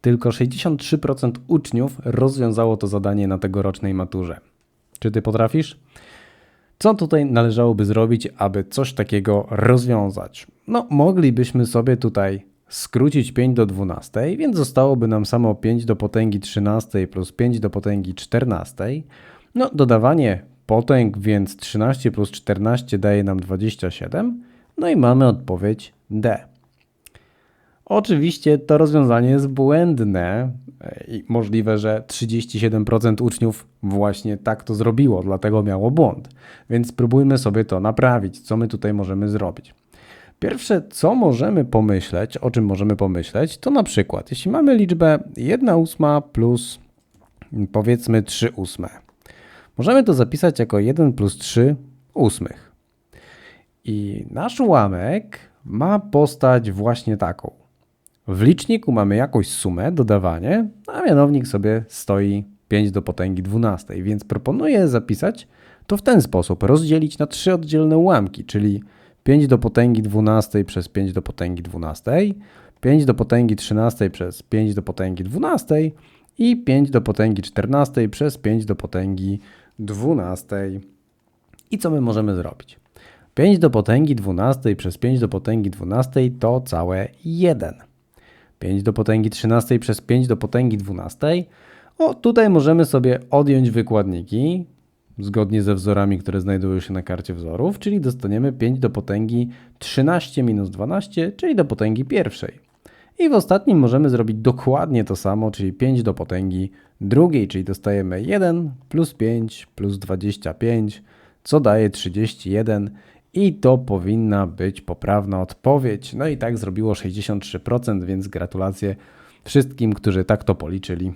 tylko 63% uczniów rozwiązało to zadanie na tegorocznej maturze. Czy ty potrafisz? Co tutaj należałoby zrobić, aby coś takiego rozwiązać? No, moglibyśmy sobie tutaj skrócić 5 do 12, więc zostałoby nam samo 5 do potęgi 13 plus 5 do potęgi 14. No, dodawanie potęg, więc 13 plus 14 daje nam 27. No i mamy odpowiedź D. Oczywiście to rozwiązanie jest błędne e, i możliwe, że 37% uczniów właśnie tak to zrobiło, dlatego miało błąd. Więc spróbujmy sobie to naprawić. Co my tutaj możemy zrobić? Pierwsze, co możemy pomyśleć, o czym możemy pomyśleć, to na przykład, jeśli mamy liczbę 1 ósma plus mm, powiedzmy 3 ósme, możemy to zapisać jako 1 plus 3 ósmych. I nasz ułamek ma postać właśnie taką. W liczniku mamy jakąś sumę, dodawanie, a mianownik sobie stoi 5 do potęgi 12, więc proponuję zapisać to w ten sposób, rozdzielić na trzy oddzielne ułamki, czyli 5 do potęgi 12 przez 5 do potęgi 12, 5 do potęgi 13 przez 5 do potęgi 12 i 5 do potęgi 14 przez 5 do potęgi 12. I co my możemy zrobić? 5 do potęgi 12 przez 5 do potęgi 12 to całe 1. 5 do potęgi 13 przez 5 do potęgi 12. O, tutaj możemy sobie odjąć wykładniki, zgodnie ze wzorami, które znajdują się na karcie wzorów, czyli dostaniemy 5 do potęgi 13 minus 12, czyli do potęgi pierwszej. I w ostatnim możemy zrobić dokładnie to samo, czyli 5 do potęgi drugiej, czyli dostajemy 1 plus 5 plus 25, co daje 31 i to powinna być poprawna odpowiedź. No i tak zrobiło 63%, więc gratulacje wszystkim, którzy tak to policzyli.